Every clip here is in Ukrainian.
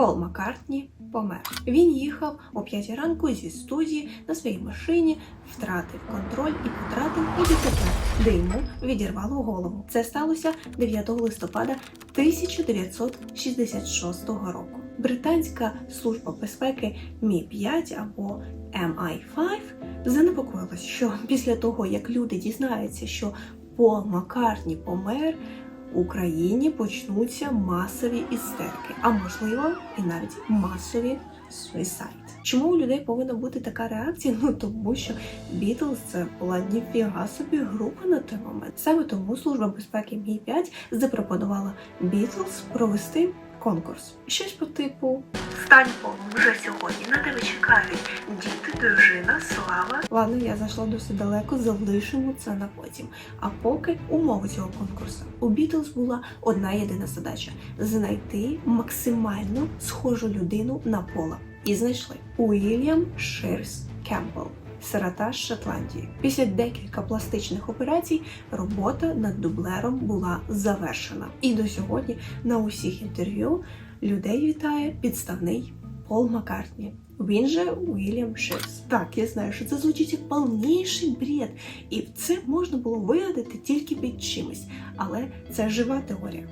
Пол Маккартні помер. Він їхав о 5 ранку зі студії на своїй машині, втратив контроль і потратив у ДТП, де йому відірвало голову. Це сталося 9 листопада 1966 року. Британська служба безпеки Мі 5 або MI5 занепокоїлась, що після того, як люди дізнаються, що Пол Маккартні помер, Україні почнуться масові істерики, а можливо і навіть масові суїсайд. Чому у людей повинна бути така реакція? Ну тому що Бітлз це була ніфіга собі група на той момент. Саме тому служба безпеки Мі 5 запропонувала Бітлз провести конкурс. Щось по типу Стань Полом вже сьогодні. На тебе чекають діти, дружина, слава. Ладно, я зайшла досить далеко, залишимо це на потім. А поки умови цього конкурсу. У Бітлз була одна єдина задача знайти максимально схожу людину на пола. І знайшли Уільям Ширс Кемпбелл. Сирота з Шотландії. Після декілька пластичних операцій робота над дублером була завершена. І до сьогодні на усіх інтерв'ю людей вітає підставний Пол Маккартні. Він же Уільям Ширс. Так, я знаю, що це звучить як повніший бред, і це можна було вигадати тільки під чимось. Але це жива теорія.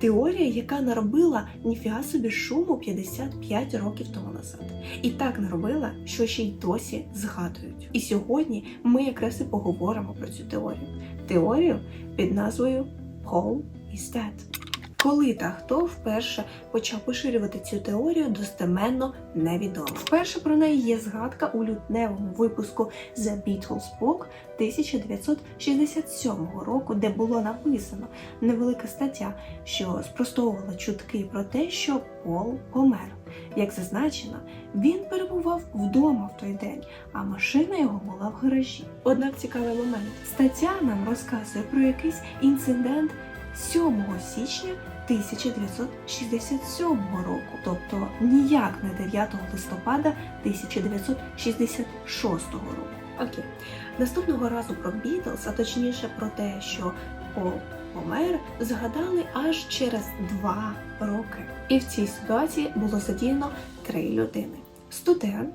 Теорія, яка наробила ніфіга собі шуму 55 років тому назад. І так наробила, що ще й досі згадують. І сьогодні ми якраз і поговоримо про цю теорію. Теорію під назвою is dead. Коли та хто вперше почав поширювати цю теорію, достеменно невідомо. Вперше про неї є згадка у лютневому випуску The Beatles Book 1967 року, де було написано невелика стаття, що спростовувала чутки про те, що Пол помер. Як зазначено, він перебував вдома в той день, а машина його була в гаражі. Однак цікавий момент. Стаття нам розказує про якийсь інцидент 7 січня 1967 року, тобто ніяк не 9 листопада 1966 року. Окей, наступного разу про Бітлз, а точніше про те, що Пол помер, згадали аж через два роки. І в цій ситуації було задіяно три людини: студент,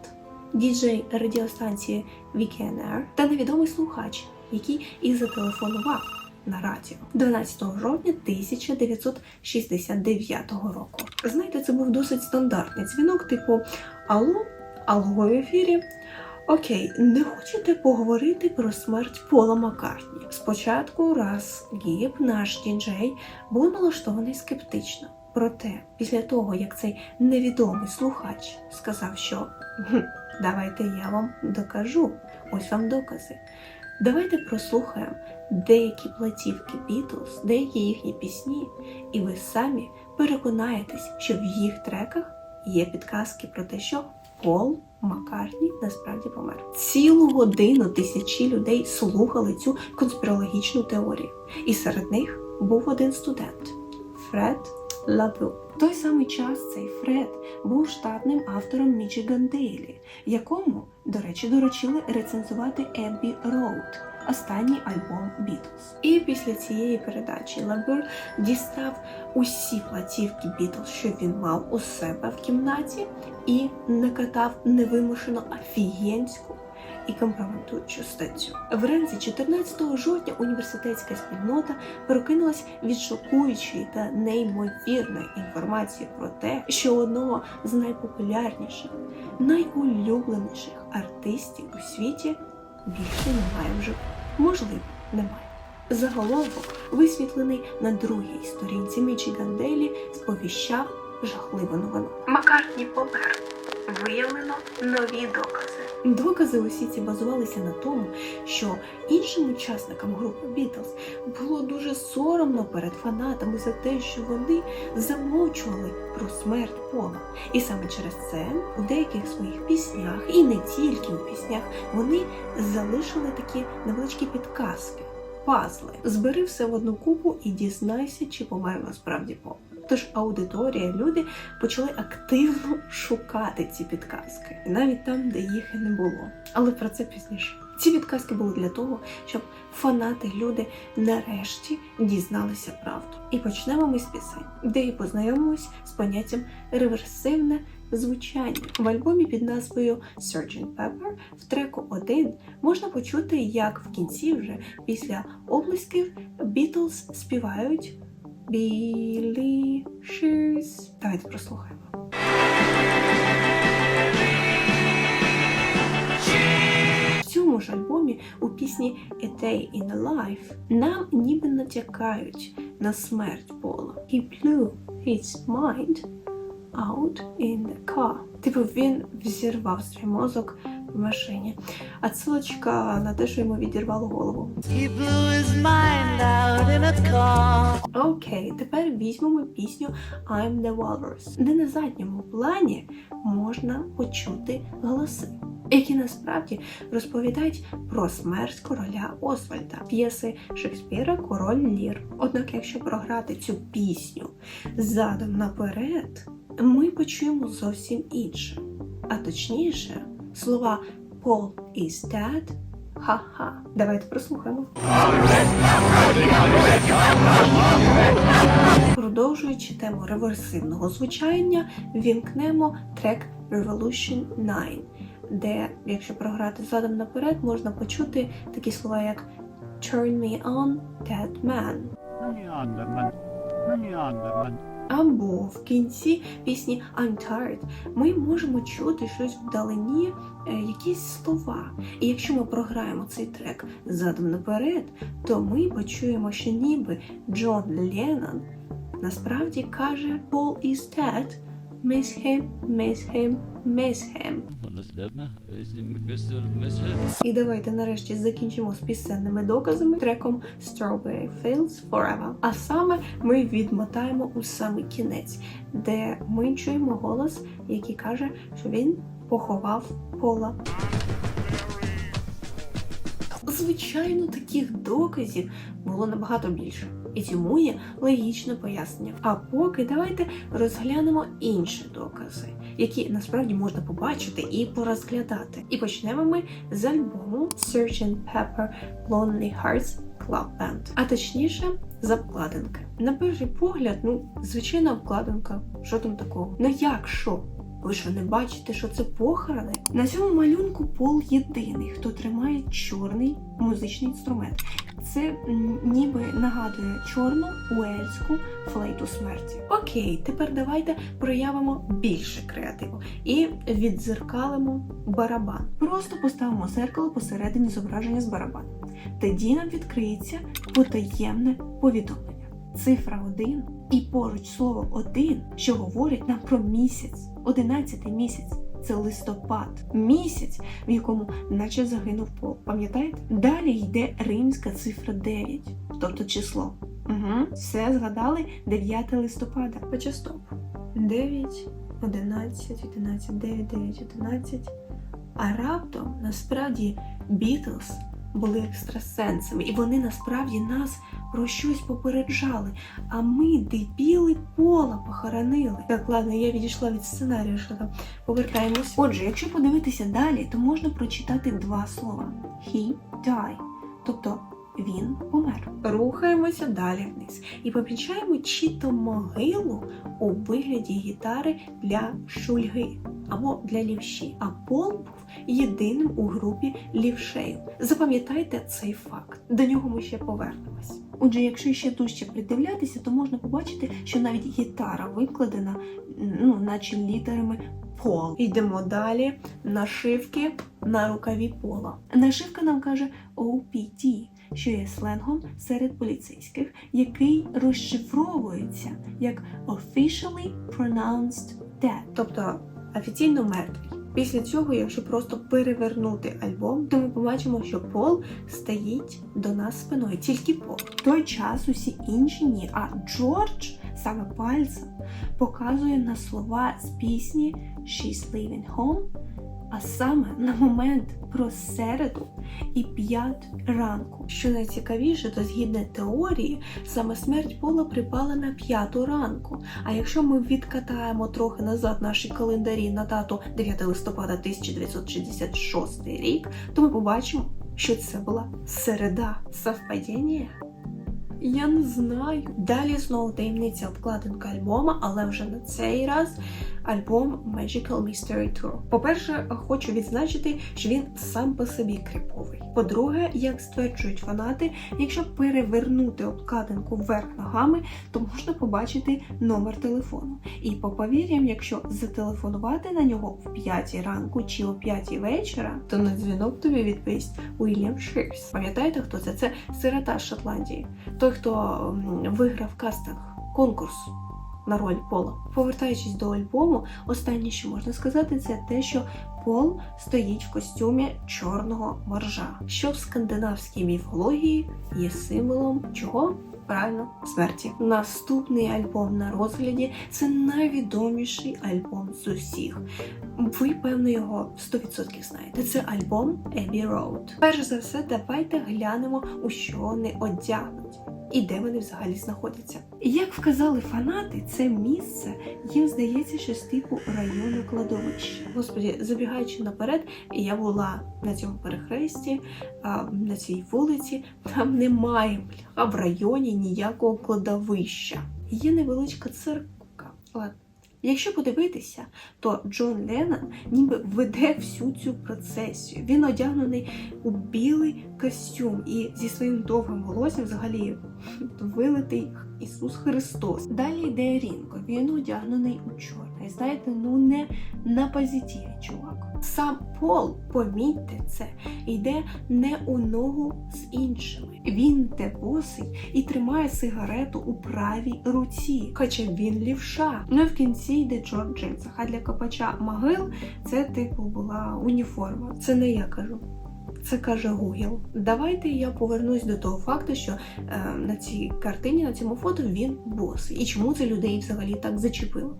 діджей радіостанції VKNR та невідомий слухач, який і зателефонував на радіо 12 жовтня 1969 року. Знаєте, це був досить стандартний дзвінок, типу Алло, Алло в ефірі. Окей, не хочете поговорити про смерть Пола Маккартні? Спочатку раз Гіб, наш діджей, був налаштований скептично. Проте, після того, як цей невідомий слухач сказав, що давайте я вам докажу, ось вам докази. Давайте прослухаємо деякі платівки Бітлз, деякі їхні пісні, і ви самі переконаєтесь, що в їх треках є підказки про те, що Пол Маккартні насправді помер. Цілу годину тисячі людей слухали цю конспірологічну теорію, і серед них був один студент Фред Лабу. В той самий час цей Фред був штатним автором Michigan Daily, якому, до речі, доручили рецензувати Abbey Road, останній альбом Beatles. І після цієї передачі Лабер дістав усі платівки Beatles, що він мав у себе в кімнаті, і накатав невимушено офігенську і компрометуючу статтю. Вранці 14 жовтня університетська спільнота прокинулась від шокуючої та неймовірної інформації про те, що одного з найпопулярніших, найулюбленіших артистів у світі більше немає в живих. Можливо, немає. Заголовок, висвітлений на другій сторінці Michigan Daily, сповіщав жахливу новину. Маккартні помер. Виявлено нові докази. Докази усі ці базувалися на тому, що іншим учасникам групи Бітлз було дуже соромно перед фанатами за те, що вони замовчували про смерть Пола. І саме через це у деяких своїх піснях, і не тільки у піснях, вони залишили такі невеличкі підказки, пазли. Збери все в одну купу і дізнайся, чи помер насправді Пол. Тож аудиторія, люди почали активно шукати ці підказки, навіть там, де їх і не було. Але про це пізніше. Ці підказки були для того, щоб фанати люди нарешті дізналися правду. І почнемо ми з пісень, де і познайомимось з поняттям реверсивне звучання. В альбомі під назвою Sgt. Pepper в треку 1 можна почути, як в кінці, вже після облисків, Beatles співають Billy Shears. Давайте прослухаємо. В цьому ж альбомі у пісні A Day in the Life нам ніби натякають на смерть Пола. He blew his mind out in the car. Типу він взірвав свій мозок в машині. А цилочка на те, що йому відірвало голову. Окей, тепер візьмемо пісню I'm the Walrus, де на задньому плані можна почути голоси, які насправді розповідають про смерть короля Освальда, п'єси Шекспіра Король Лір. Однак, якщо програти цю пісню задом наперед, ми почуємо зовсім інше. А точніше, слова Paul is dead, ха-ха. Давайте прослухаємо. Продовжуючи тему реверсивного звучання, вімкнемо трек Revolution 9, де, якщо програти задом наперед, можна почути такі слова, як Turn me on, dead man. Neanderman. Neanderman. Або в кінці пісні I'm tired ми можемо чути щось вдалині, е, якісь слова. І якщо ми програємо цей трек задом наперед, то ми почуємо, що ніби Джон Леннон насправді каже Paul is dead, miss him, miss him, miss him. І давайте нарешті закінчимо з пісенними доказами треком Strawberry Fields Forever. А саме ми відмотаємо у самий кінець, де ми чуємо голос, який каже, що він поховав пола. Звичайно, таких доказів було набагато більше. І цьому є логічне пояснення. А поки давайте розглянемо інші докази, які насправді можна побачити і порозглядати. І почнемо ми з альбому Sgt. Pepper Lonely Hearts Club Band. А точніше, з обкладинки. На перший погляд, ну, звичайна обкладинка. Що там такого? Ну як що? Ви що не бачите, що це похорони? На цьому малюнку Пол єдиний, хто тримає чорний музичний інструмент. Це ніби нагадує чорну уельську флейту смерті. Окей, тепер давайте проявимо більше креативу і віддзеркалимо барабан. Просто поставимо зеркало посередині зображення з барабаном. Тоді нам відкриється потаємне повідомлення. Цифра 1 і поруч слово 1, що говорить нам про місяць, 11 місяць. Це листопад, місяць, в якому наче загинув пол. Пам'ятаєте? Далі йде римська цифра 9, тобто число. Угу. Все згадали 9 листопада. Хоча стоп. 9, 11, 11, 9, 9, 11. А раптом насправді Бітлз були екстрасенсами, і вони насправді нас про щось попереджали. А ми, дебіли, пола похоронили. Так, ладно, я відійшла від сценарію, що там повертаємось. Отже, якщо подивитися далі, то можна прочитати два слова: He died. Тобто він помер. Рухаємося далі вниз і помічаємо то могилу у вигляді гітари для шульги або для лівші. А Пол був єдиним у групі лівшеїв. Запам'ятайте цей факт. До нього ми ще повернемось. Отже, якщо ще дужче придивлятися, то можна побачити, що навіть гітара викладена, ну, наче літерами Пол. Йдемо далі. Нашивки на рукаві пола. Нашивка нам каже OPD, що є сленгом серед поліцейських, який розшифровується як Officially Pronounced Dead, тобто офіційно мертвий. Після цього, якщо просто перевернути альбом, то ми побачимо, що Пол стоїть до нас спиною, тільки Пол. В той час усі інші ні. А Джордж саме пальцем показує на слова з пісні She's Leaving Home, а саме на момент про середу і п'ят ранку. Що найцікавіше, то згідно теорії, саме смерть Пола припала на п'яту ранку. А якщо ми відкатаємо трохи назад наші календарі на дату 9 листопада 1966 рік, то ми побачимо, що це була середа совпадіння? Я не знаю. Далі знову таємниця обкладинка альбома, але вже на цей раз альбом Magical Mystery Tour. По-перше, хочу відзначити, що він сам по собі криповий. По-друге, як стверджують фанати, якщо перевернути обкладинку вверх ногами, то можна побачити номер телефону. І по повір'ям, якщо зателефонувати на нього в 5 ранку чи о 5 вечора, то на дзвінок тобі відповість Уільям Ширс. Пам'ятаєте, хто це? Це сирота з Шотландії. Той, хто виграв кастинг, конкурс на роль Пола. Повертаючись до альбому, останнє, що можна сказати, це те, що Пол стоїть в костюмі чорного моржа, що в скандинавській міфології є символом чого? Правильно, смерті. Наступний альбом на розгляді це найвідоміший альбом з усіх. Ви, певно, його 100% знаєте. Це альбом Abbey Road. Перш за все, давайте глянемо, у що вони одягнуті. І де вони взагалі знаходяться. Як вказали фанати, це місце їм здається, що з типу району кладовища. Господі, забігаючи наперед, я була на цьому перехресті, на цій вулиці. Там немає бля, в районі ніякого кладовища. Є невеличка церква. Ладно. Якщо подивитися, то Джон Леннон ніби веде всю цю процесію. Він одягнений у білий костюм і зі своїм довгим волоссям взагалі вилитий Ісус Христос. Далі йде Рінко, Він одягнений у чорне. Знаєте, ну не на позитиві, чувак. Сам Пол, помітьте це, йде не у ногу з іншими. Він те босий і тримає сигарету у правій руці, хоча він лівша. Ну і в кінці йде чорт в джинсах. А для копача могил це типу була уніформа. Це не я кажу. Це каже Гугл. Давайте я повернусь до того факту, що е, на цій картині, на цьому фото він босий. І чому це людей взагалі так зачепило?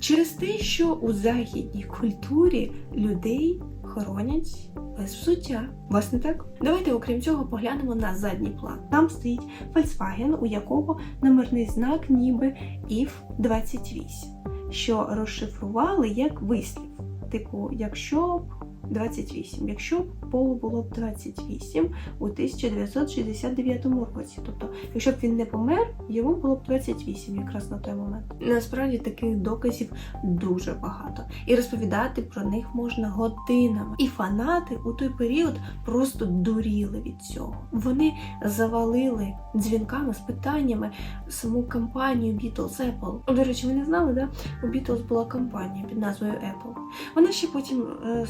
Через те, що у західній культурі людей хоронять без взуття. Вас так? Давайте, окрім цього, поглянемо на задній план. Там стоїть Volkswagen, у якого номерний знак ніби IF 28, що розшифрували як вислів. Типу, якщо б 28, якщо Полу було б 28 у 1969 році. Тобто, якщо б він не помер, йому було б 28 якраз на той момент. Насправді таких доказів дуже багато, і розповідати про них можна годинами. І фанати у той період просто дуріли від цього. Вони завалили дзвінками з питаннями саму компанію Beatles Apple. До речі, ви не знали, да? У Beatles була компанія під назвою Apple. Вона ще потім е,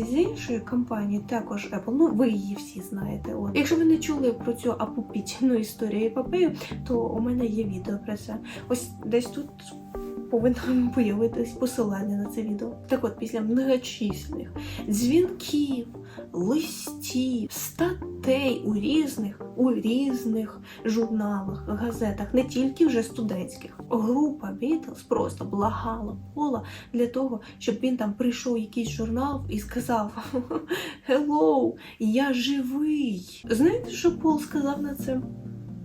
судилася з іншою компанією, також Apple. Ну, ви її всі знаєте. От. Якщо ви не чули про цю апопітну історію епопею, то у мене є відео про це. Ось десь тут. Повинно появитись посилання на це відео. Так от, після многочисленних дзвінків, листів, статей у різних, у різних журналах, газетах, не тільки вже студентських. Група Beatles просто благала Пола для того, щоб він там прийшов якийсь журнал і сказав Hello, я живий. Знаєте, що Пол сказав на це?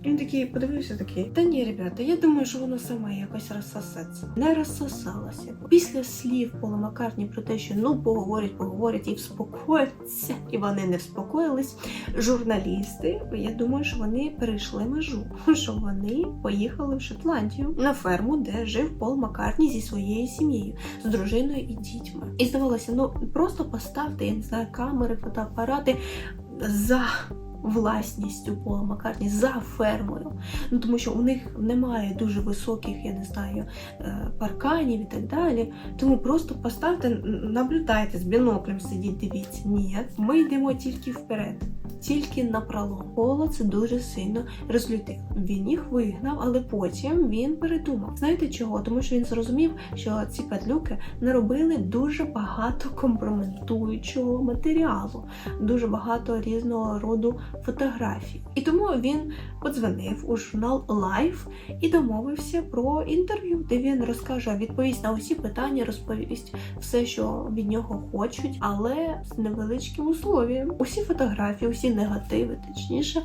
Він такий подивився такий. Та ні, ребята, я думаю, що воно саме якось розсосеться. Не розсосалося. Після слів Пола Маккартні про те, що ну поговорять, поговорять і вспокояться, і вони не вспокоїлись. Журналісти, я думаю, що вони перейшли межу, що вони поїхали в Шотландію на ферму, де жив Пол Маккартні зі своєю сім'єю, з дружиною і дітьми. І здавалося, ну просто поставте, я не знаю, камери, фотоапарати за власністю Пола Маккартні за фермою. Ну тому що у них немає дуже високих, я не знаю, е, парканів і так далі. Тому просто поставте, наблюдайте з біноклем сидіть, дивіться. Ні, ми йдемо тільки вперед. Тільки на пролом. Це дуже сильно розлютив. Він їх вигнав, але потім він передумав. Знаєте чого? Тому що він зрозумів, що ці падлюки наробили дуже багато компрометуючого матеріалу, дуже багато різного роду фотографій. І тому він подзвонив у журнал Life і домовився про інтерв'ю, де він розкаже, відповість на усі питання, розповість все, що від нього хочуть, але з невеличким условієм. Усі фотографії, усі негативи, точніше,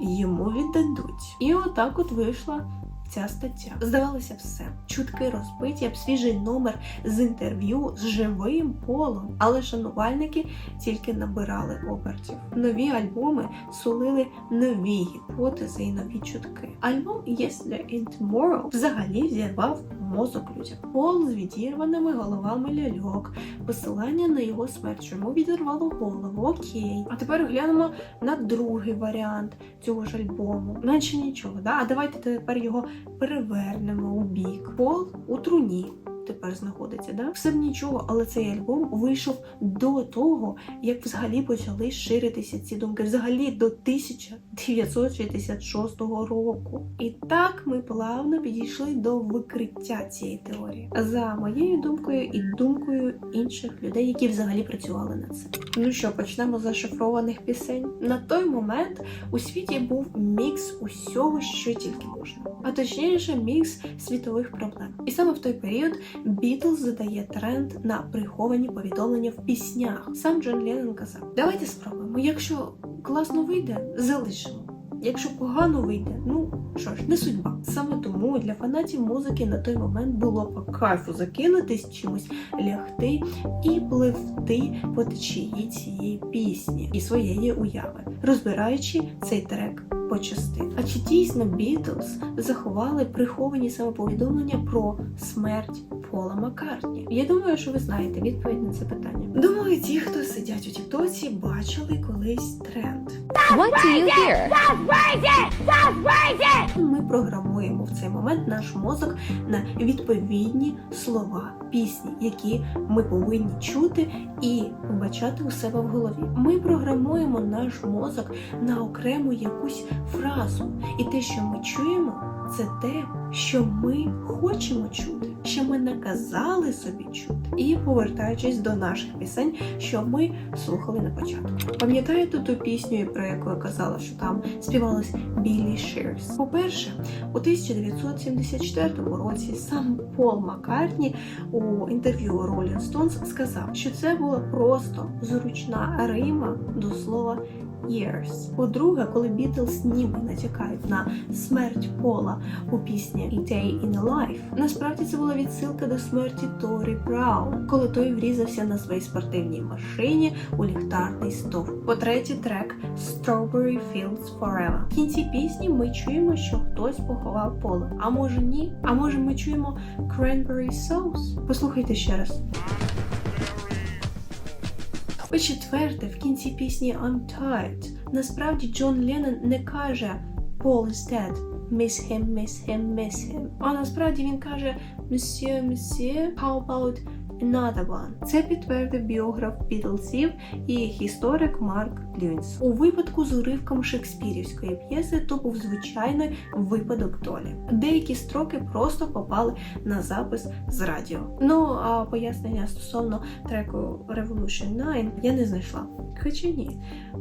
йому віддадуть. І отак от вийшла ця стаття. Здавалося, все. Чутки розбиті, свіжий номер з інтерв'ю з живим полом. Але шанувальники тільки набирали обертів. Нові альбоми сулили нові гіпотези і нові чутки. Альбом Yesterday and Tomorrow взагалі зірвав мозок людям. Пол з відірваними головами ляльок, посилання на його смерть, що йому відірвало голову. Окей. А тепер глянемо на другий варіант цього ж альбому. Наче нічого, да? А давайте тепер його перевернемо у бік. Пол у труні. Тепер знаходиться, да? Все б нічого, але цей альбом вийшов до того, як взагалі почали ширитися ці думки. Взагалі до 1966 року. І так ми плавно підійшли до викриття цієї теорії. За моєю думкою і думкою інших людей, які взагалі працювали над цим. Ну що, почнемо з зашифрованих пісень. На той момент у світі був мікс усього, що тільки можна, а точніше, мікс світових проблем. І саме в той період Бітлз задає тренд на приховані повідомлення в піснях. Сам Джон Леннон казав: Давайте спробуємо. Якщо класно вийде, залишимо. Якщо погано вийде, ну що ж, не судьба. Саме тому для фанатів музики на той момент було по кайфу закинутись чимось, лягти і пливти по течії цієї пісні і своєї уяви, розбираючи цей трек по частинах. А чи дійсно Бітлз заховали приховані саме повідомлення про смерть Пола Маккартні? Я думаю, що ви знаєте відповідь на це питання. Думаю, ті, хто сидять у Тіктоці, бачили колись тренд. What do you hear? Ми програмуємо в цей момент наш мозок на відповідні слова пісні, які ми повинні чути і вбачати у себе в голові. Ми програмуємо наш мозок на окрему якусь фразу, і те, що ми чуємо, це те, що ми хочемо чути, що ми наказали собі чути. І повертаючись до наших пісень, що ми слухали на початку. Пам'ятаєте ту пісню, про яку я казала, що там співалась Біллі Ширс? По-перше, у 1974 році сам Пол Маккартні у інтерв'ю Rolling Stones сказав, що це була просто зручна рима до слова years. По-друге, коли Бітлз ніби натякають на смерть Пола у пісні «A Day in a Life», насправді це була відсилка до смерті Торі Браун, коли той врізався на своїй спортивній машині у ліхтарний стовп. По-третє, трек Strawberry Fields Forever. В кінці пісні ми чуємо, що хтось поховав Пола. А може ні? А може ми чуємо Cranberry Sauce? Послухайте ще раз. По-четверте, в кінці пісні I'm Tired насправді Джон Леннон не каже Paul is dead, miss him, miss him, miss him. А насправді він каже Monsieur, Monsieur, how about another one? Це підтвердив біограф Бітлзів і історик Марк Льюінс. У випадку з уривком шекспірівської п'єси то був звичайний випадок долі. Деякі строки просто попали на запис з радіо. Ну а пояснення стосовно треку Revolution 9 я не знайшла. Хоча ні,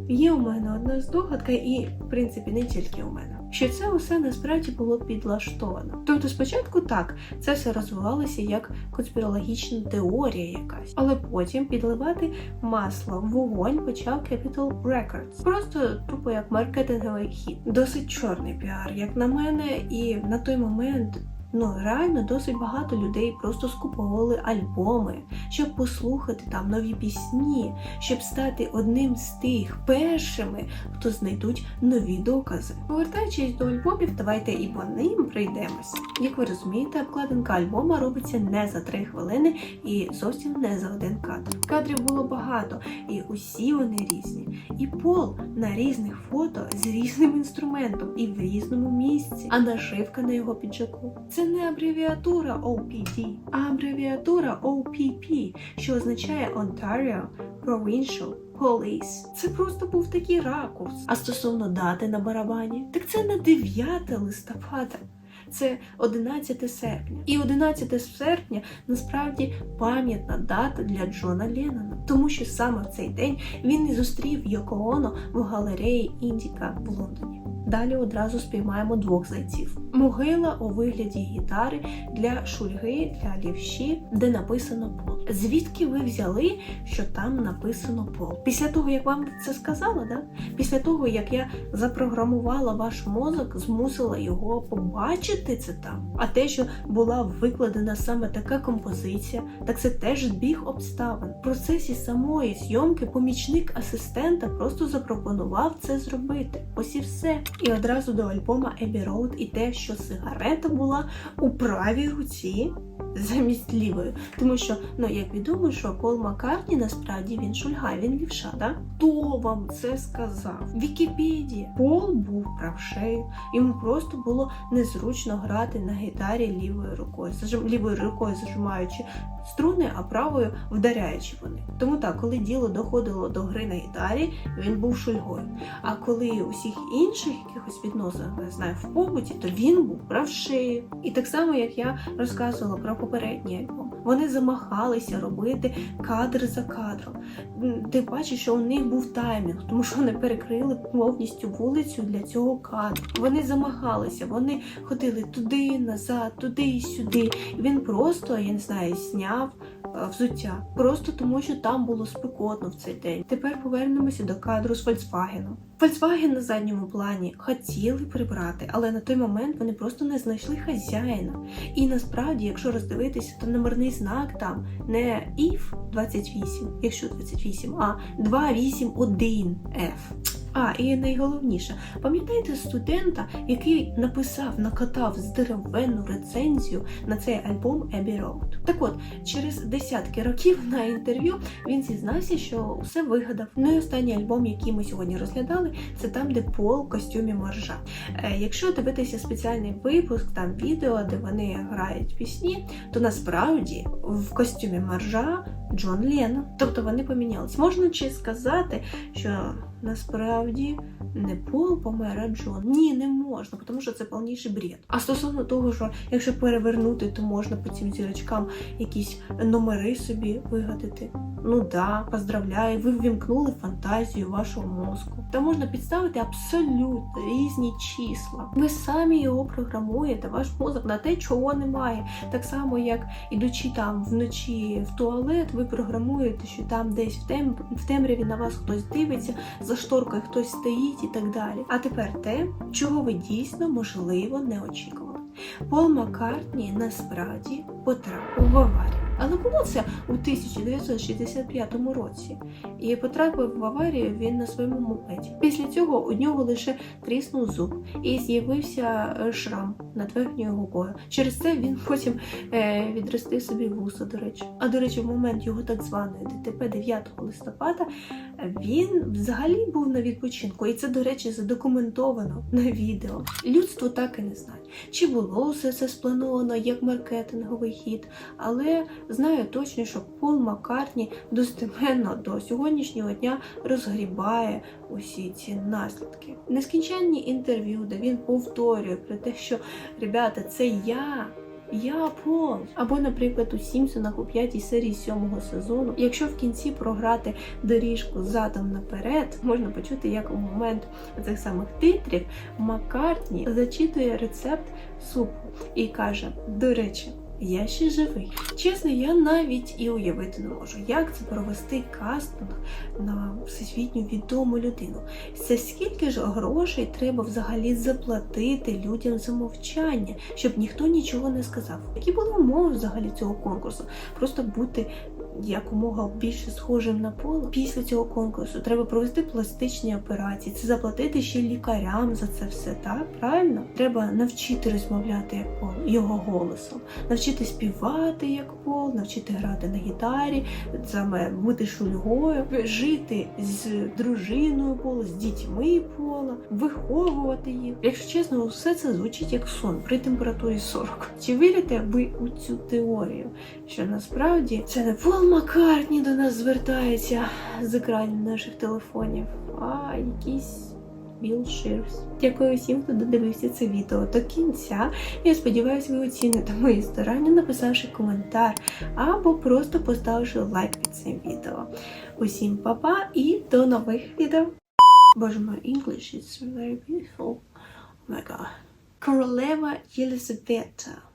є у мене одна здогадка, і в принципі не тільки у мене. Що це усе насправді було підлаштовано. Тобто, спочатку так, це все розвивалося як конспірологічна теорія якась, але потім підливати масло в вогонь почав Capital Records. Просто тупо як маркетинговий хід. Досить чорний піар, як на мене, і на той момент. Ну, реально досить багато людей просто скуповували альбоми, щоб послухати там нові пісні, щоб стати одним з тих першими, хто знайдуть нові докази. Повертаючись до альбомів, давайте і по ним прийдемось. Як ви розумієте, обкладинка альбома робиться не за три хвилини і зовсім не за один кадр. Кадрів було багато, і усі вони різні. І пол на різних фото з різним інструментом і в різному місці, а нашивка на його піджаку. Це не абревіатура OPD, а абревіатура OPP, що означає Ontario Provincial Police. Це просто був такий ракурс. А стосовно дати на барабані, так це не 9 листопада. Це 11 серпня. І 11 серпня насправді пам'ятна дата для Джона Леннона, тому що саме в цей день він і зустрів Йоко Оно в галереї Індіка в Лондоні. Далі одразу спіймаємо двох зайців. Могила у вигляді гітари для шульги, для лівші, де написано пол. Звідки ви взяли, що там написано пол? Після того, як вам це сказала, да? після того, як я запрограмувала ваш мозок, змусила його побачити це там. А те, що була викладена саме така композиція, так це теж збіг обставин. В процесі самої зйомки помічник асистента просто запропонував це зробити. Ось і все. І одразу до альбома Abbey Road і те, що сигарета була у правій руці. Замість лівої, тому що ну як відомо, що Пол Маккартні насправді він шульга, він лівша, да? Хто вам це сказав? Вікіпедія. Пол був правшею, йому просто було незручно грати на гітарі лівою рукою, лівою рукою зажимаючи струни, а правою вдаряючи вони. Тому так, коли діло доходило до гри на гітарі, він був шульгою. А коли у всіх інших якихось відносинах, не знаю, в побуті, то він був правшею. І так само, як я розказувала про попередній альбом, вони замахалися робити кадр за кадром. Ти бачиш, що у них був таймінг, тому що вони перекрили повністю вулицю для цього кадру. Вони замагалися, вони ходили туди, назад, туди і сюди. І він просто, я не знаю, зняв е, взуття. Просто тому, що там було спекотно в цей день. Тепер повернемося до кадру з Volkswagen. Volkswagen на задньому плані хотіли прибрати, але на той момент вони просто не знайшли хазяїна. І насправді, якщо роздивитися, то номерний знак там не IF 28, якщо 28, а 281F. А, і найголовніше, пам'ятаєте студента, який написав, накатав здоровенну рецензію на цей альбом Abbey Road? Так от, через десятки років на інтерв'ю він зізнався, що все вигадав. Ну і останній альбом, який ми сьогодні розглядали, це там, де Пол в костюмі моржа. Е, якщо дивитися спеціальний випуск, там відео, де вони грають пісні, то насправді в костюмі моржа Джон Леннон. Тобто вони помінялись. Можна чи сказати, що насправді не Пол помер, а Джон. Ні, не можна, тому що це повніший бред. А стосовно того, що якщо перевернути, то можна по цим зірочкам якісь номери собі вигадати. Ну да, поздравляю, ви ввімкнули фантазію вашого мозку. Та можна підставити абсолютно різні числа. Ви самі його програмуєте, ваш мозок на те, чого немає. Так само, як ідучи там вночі в туалет, ви програмуєте, що там десь в, темряві на вас хтось дивиться, за шторкою хтось стоїть і так далі. А тепер те, чого ви дійсно можливо не очікували. Пол Маккартні насправді потрапив в аварію. Але було це у 1965 році. І потрапив в аварію він на своєму мопеді. Після цього у нього лише тріснув зуб і з'явився е, шрам над верхньою губою. Через це він потім е, відростив собі вуса, до речі. А до речі, в момент його так званої ДТП 9 листопада він взагалі був на відпочинку. І це, до речі, задокументовано на відео. Людство так і не знає, чи було все це сплановано як маркетинговий хід, але знаю точно, що Пол Маккартні достеменно до сьогоднішнього дня розгрібає усі ці наслідки. Нескінченні інтерв'ю, де він повторює про те, що ребята, це я. Я Пол. Або, наприклад, у Сімпсонах у п'ятій серії сьомого сезону. Якщо в кінці програти доріжку задом наперед, можна почути, як у момент цих самих титрів Маккартні зачитує рецепт супу і каже: до речі. Я ще живий. Чесно, я навіть і уявити не можу, як це провести кастинг на всесвітньо відому людину. Це скільки ж грошей треба взагалі заплатити людям за мовчання, щоб ніхто нічого не сказав. Які були умови взагалі цього конкурсу? Просто бути якомога більше схожим на поле. Після цього конкурсу треба провести пластичні операції, це заплатити ще лікарям за це все, так? Правильно? Треба навчити розмовляти як пол його голосом, навчити співати як пол, навчити грати на гітарі, саме бути шульгою, жити з дружиною пола, з дітьми пола, виховувати їх. Якщо чесно, все це звучить як сон при температурі 40. Чи вірите ви у цю теорію? Що насправді це не Пол Маккартні до нас звертається з екранів наших телефонів, а якісь Біл Ширс. Дякую всім, хто додивився це відео до кінця. Я сподіваюся, ви оціните мої старання, написавши коментар або просто поставивши лайк під цим відео. Усім па-па і до нових відео. Боже мой, English is very beautiful. Oh my god. Королева Єлизавета.